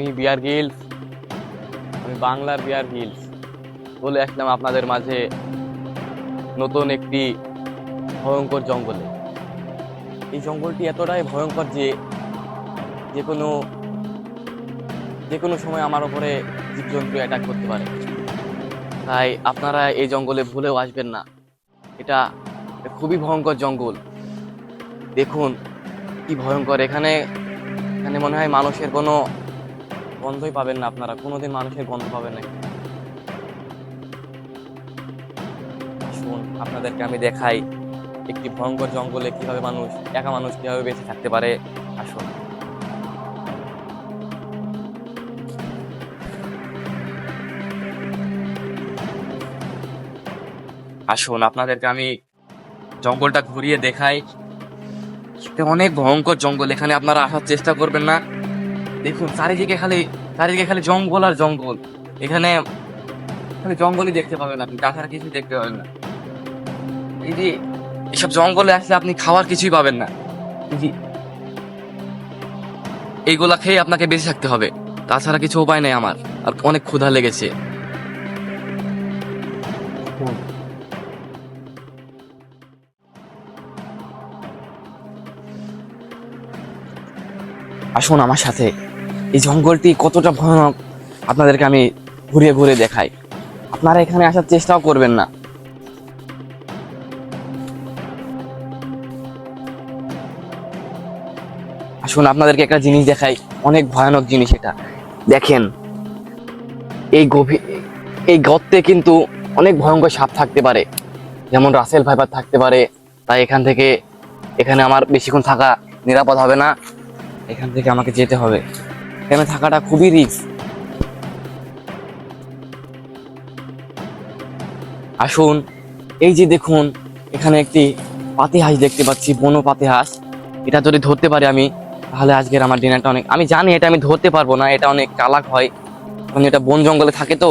আমি বিয়ার গিলস আমি বাংলার বিয়ার গিলস বলে আসলাম আপনাদের মাঝে নতুন একটি ভয়ঙ্কর জঙ্গলে। এই জঙ্গলটি এতটাই ভয়ঙ্কর যে যে কোনো যে কোনো সময় আমার ওপরে জীবজন্তু অ্যাটাক করতে পারে। তাই আপনারা এই জঙ্গলে ভুলেও আসবেন না। এটা খুবই ভয়ঙ্কর জঙ্গল। দেখুন কি ভয়ঙ্কর। এখানে এখানে মনে হয় মানুষের কোনো গন্ধই পাবেন না আপনারা, কোনোদিন মানুষের গন্ধ পাবেন না। আসুন, আপনাদেরকে আমি দেখাই একটি ভয়ঙ্কর জঙ্গলে কীভাবে মানুষ, একা মানুষ কীভাবে বেঁচে থাকতে পারে। আসুন। আসুন, আপনাদেরকে আমি জঙ্গলটা ঘুরিয়ে দেখাই। অনেক ভয়ঙ্কর জঙ্গল, এখানে আপনারা আসার চেষ্টা করবেন না। দেখুন, চারিদিকে খালি চারিদিকে খালি জঙ্গল আর জঙ্গল। এখানে খালি জঙ্গলই দেখতে পাবেন আপনি তাছাড়া কিছু দেখতে পাবেন না। এই যে, এসব জঙ্গলে আসলে আপনি খাওয়ার কিছুই পাবেন না। যে, এইগুলা খেয়ে আপনাকে বেঁচে থাকতে হবে। তাছাড়া কিছু উপায় নেই আমার, আর অনেক ক্ষুধা লেগেছে। আসুন আমার সাথে। এই জঙ্গলটি কতটা ভয়ানক, আপনাদেরকে আমি ঘুরিয়ে ঘুরে দেখাই। আপনারা এখানে আসার চেষ্টাও করবেন না। আসুন, আপনাদেরকে একটা জিনিস দেখাই। অনেক ভয়ানক জিনিস এটা। দেখেন, এই গভীর, এই গর্তে কিন্তু অনেক ভয়ঙ্কর সাপ থাকতে পারে। যেমন রাসেল ভাইপার থাকতে পারে। তাই এখান থেকে, এখানে আমার বেশিক্ষণ থাকা নিরাপদ হবে না। এখান থেকে আমাকে যেতে হবে। এখানে থাকাটা খুবই রিস্ক আসুন, এই যে দেখুন, এখানে একটি পাতি হাঁস দেখতে পাচ্ছি, বনো পাতি হাঁস এটা যদি ধরতে পারি আমি, তাহলে আজকের আমার ডিনারটা অনেক, আমি জানি এটা আমি ধরতে পারব না, এটা অনেক চালাক হয়। কারণ এটা বন জঙ্গলে থাকে তো।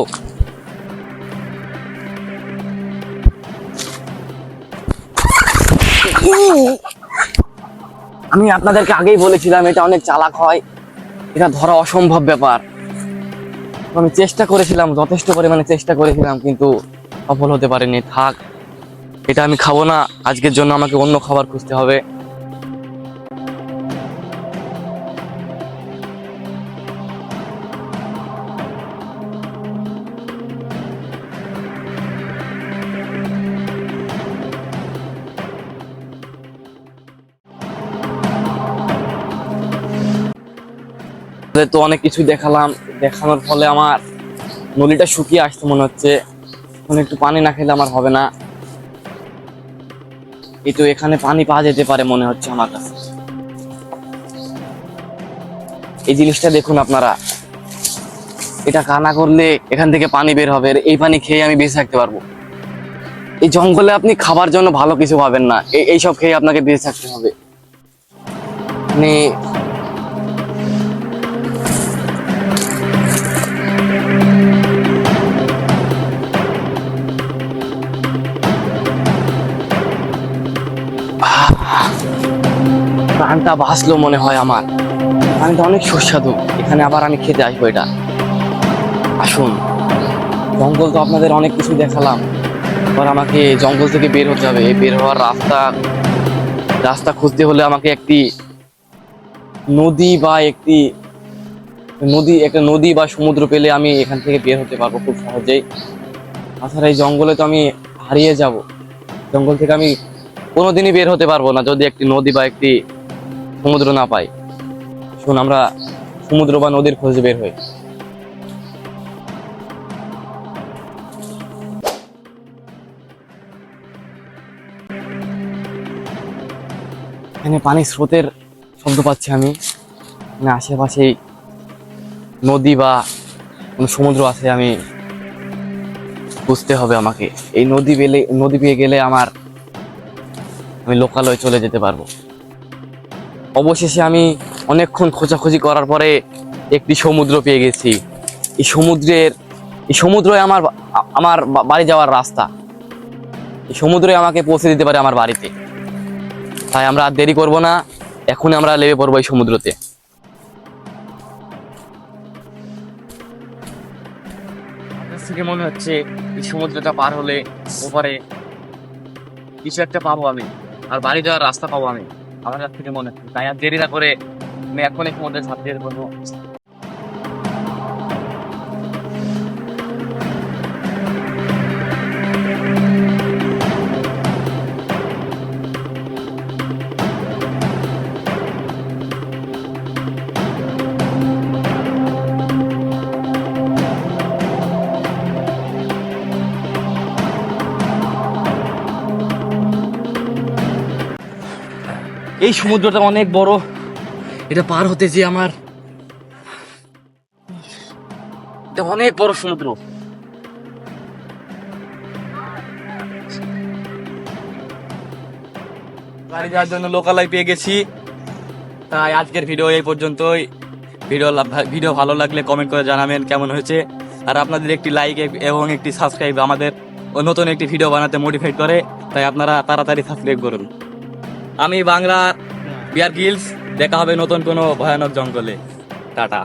আমি আপনাদেরকে আগেই বলেছিলাম, এটা অনেক চালাক হয়। এটা ধরা অসম্ভব ব্যাপার। আমি চেষ্টা করেছিলাম, যথেষ্ট পরিমাণে চেষ্টা করেছিলাম, কিন্তু সফল হতে পারিনি। থাক, এটা আমি খাব না। আজকের জন্য আমাকে অন্য খাবার খুঁজতে হবে। আপনাদের তো অনেক কিছু দেখালাম। দেখানোর ফলে আমার নলিটা শুকিয়ে আসছে মনে হচ্ছে। এখন একটু পানি না খেলে আমার হবে না। এই তো এখানে পানি পাওয়া যেতে পারে মনে হচ্ছে আমার কাছে। এই জিনিসটা দেখুন আপনারা। এটা কানা করলে এখান থেকে পানি বের হবে। এই পানি খেয়ে আমি বেঁচে থাকতে পারব। এই জঙ্গলে আপনি খাবার জন্য ভালো কিছু পাবেন না। এই এইসব খেয়ে আপনাকে বেঁচে থাকতে হবে। মানে প্রাণটা ভাসলো মনে হয় আমার। প্রাণটা অনেক সুস্বাদু। এখানে আবার আমি খেতে আসব এটা। আসুন। জঙ্গল তো আপনাদের অনেক কিছু দেখালাম। এবার আমাকে জঙ্গল থেকে বের হতে হবে। এই বের হওয়ার রাস্তা রাস্তা খুঁজতে হলে আমাকে একটি নদী বা একটি নদী, একটা নদী বা সমুদ্র পেলে আমি এখান থেকে বের হতে পারব খুব সহজেই। তাছাড়া এই জঙ্গলে তো আমি হারিয়ে যাব। জঙ্গল থেকে আমি কোনোদিনই বের হতে পারব না যদি একটি নদী বা একটি সমুদ্র না পাই। শুন, আমরা সমুদ্র বা নদীর খোঁজে বের হই। এখানে পানির স্রোতের শব্দ পাচ্ছি আমি। মানে আশেপাশেই নদী বা কোনো সমুদ্র আছে, আমি বুঝতে হবে আমাকে। এই নদী পেলে নদী পেয়ে গেলে আমার আমি লোকালয়ে চলে যেতে পারব। অবশেষে আমি অনেকক্ষণ খোঁজাখুঁজি করার পরে একটি সমুদ্র পেয়ে গেছি। এই সমুদ্রের, এই সমুদ্রই আমার আমার বাড়ি যাওয়ার রাস্তা। এই সমুদ্রই আমাকে পৌঁছে দিতে পারে আমার বাড়িতে। তাই আমরা আর দেরি করব না এখন আমরা লেবে পড়ব এই সমুদ্রতে। থেকে মনে হচ্ছে এই সমুদ্রটা পার হলে ওপারে কিছু একটা পাবো আমি। আর বাড়ি যাওয়ার রাস্তা পাবো আমি। আমার কাছ থেকে মনে হয়। তাই আর দেরি না করে আমি এখন এক মধ্যে ছাত্রীদের বলব এই সমুদ্রটা অনেক বড়। এটা পার হতে যে আমার এটা অনেক বড় সমুদ্র। বাড়ি যাওয়ার জন্য লোকালয় পেয়ে গেছি। তাই আজকের ভিডিও এই পর্যন্তই। ভিডিও ভিডিও ভালো লাগলে কমেন্ট করে জানাবেন কেমন হয়েছে। আর আপনাদের একটি লাইক এবং একটি সাবস্ক্রাইব আমাদের নতুন একটি ভিডিও বানাতে মোটিভেট করে। তাই আপনারা তাড়াতাড়ি সাবস্ক্রাইব করুন। আমি বাংলা বিয়ার গিলস দেখা হবে নতুন কোনো ভয়ানক জঙ্গলে। টাটা।